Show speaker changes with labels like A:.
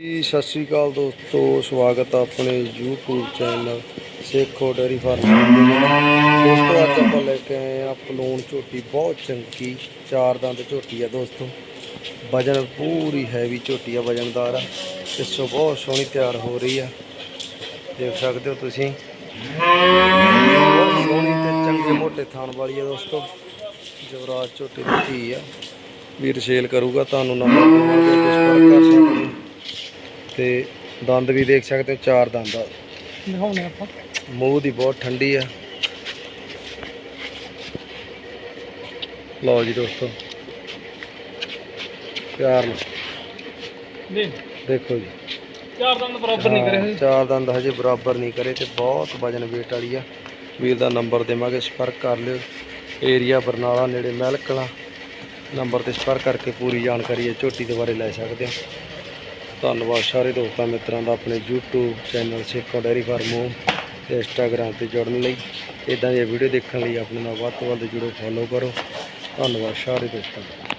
A: ਜੀ, ਸਤਿ ਸ਼੍ਰੀ ਅਕਾਲ ਦੋਸਤੋ, ਸਵਾਗਤ ਹੈ ਆਪਣੇ YouTube channel Sekho dairy farm. ਦੋਸਤੋ, ਅੱਜ ਆਪਾਂ ਲੈ ਕੇ ਆਏ ਆ ਪਲੂਣ ਝੋਟੀ, ਬਹੁਤ ਚੰਗੀ, ਚਾਰ ਦੰਦ ਝੋਟੀ ਆ ਦੋਸਤੋ। ਵਜਨ ਪੂਰੀ ਹੈਵੀ ਝੋਟੀ ਆ, ਵਜਨਦਾਰ ਆ। ਤੇ ਬਹੁਤ ਸੋਹਣੀ ਤਿਆਰ ਹੋ ਰਹੀ ਆ। ਦੇਖ ਸਕਦੇ ਹੋ ਤੁਸੀਂ। ਬਹੁਤ ਸੋਹਣੀ ਤੇ ਚੰਗੇ ਮੋਟੇ ਥਾਣ ਵਾਲੀ ਆ ਦੋਸਤੋ। ਜਵਰਾਜ ਝੋਟੀ ਦੀ ਧੀ ਆ। ਵੀਰ ਸੇਲ ਕਰੂਗਾ, ਤੁਹਾਨੂੰ ਨੰਬਰ ਦੇਵਾਂਗੇ ਸੰਪਰਕ ਕਰ ਸਕਦੇ ਹੋ। ਤੇ ਦੰਦ ਵੀ ਦੇਖ ਸਕਦੇ ਹੋ ਚਾਰ ਦੰਦ ਆ।
B: ਦਿਖਾਉਣੇ ਆਪਾਂ।
A: ਮੂੰਹ ਦੀ ਬਹੁਤ ਠੰਡੀ ਆ। ਲਓ ਜੀ ਦੋਸਤੋ। ਪਿਆਰ ਨਾਲ। ਦੇਖੋ ਜੀ।
B: ਚਾਰ ਦੰਦ ਬਰਾਬਰ ਨਹੀਂ ਕਰੇ।
A: ਚਾਰ ਦੰਦ ਹਜੇ ਬਰਾਬਰ ਨਹੀਂ ਕਰੇ ਤੇ ਬਹੁਤ ਵਜਨ ਵੇਟ ਵਾਲੀ ਆ। ਵੀਰ ਦਾ ਨੰਬਰ ਦੇਵਾਂਗੇ ਸੰਪਰਕ ਕਰ ਲਿਓ। ਏਰੀਆ ਬਰਨਾਲਾ ਨੇੜੇ ਮਹਿਲਕਲਾਂ ਨੰਬਰ ਤੇ ਸੰਪਰਕ ਕਰਕੇ ਪੂਰੀ ਜਾਣਕਾਰੀ ਇਹ ਝੋਟੀ ਦੇ ਬਾਰੇ ਲੈ ਸਕਦੇ ਹੋ। ਧੰਨਵਾਦ ਸਾਰੇ ਦੋਸਤਾਂ ਮਿੱਤਰਾਂ ਦਾ ਆਪਣੇ YouTube channel Sekho dairy farm ਤੇ Instagram ਤੇ ਜੁੜਨ ਲਈ। ਇਦਾਂ ਦੀਆਂ ਵੀਡੀਓ ਦੇਖਣ ਲਈ ਆਪਣੇ ਨਾਲ ਵੱਧ ਤੋਂ ਵੱਧ ਜੁੜੋ ਫੋਲੋ ਕਰੋ। ਧੰਨਵਾਦ ਸਾਰੇ ਦੋਸਤਾਂ ਦਾ।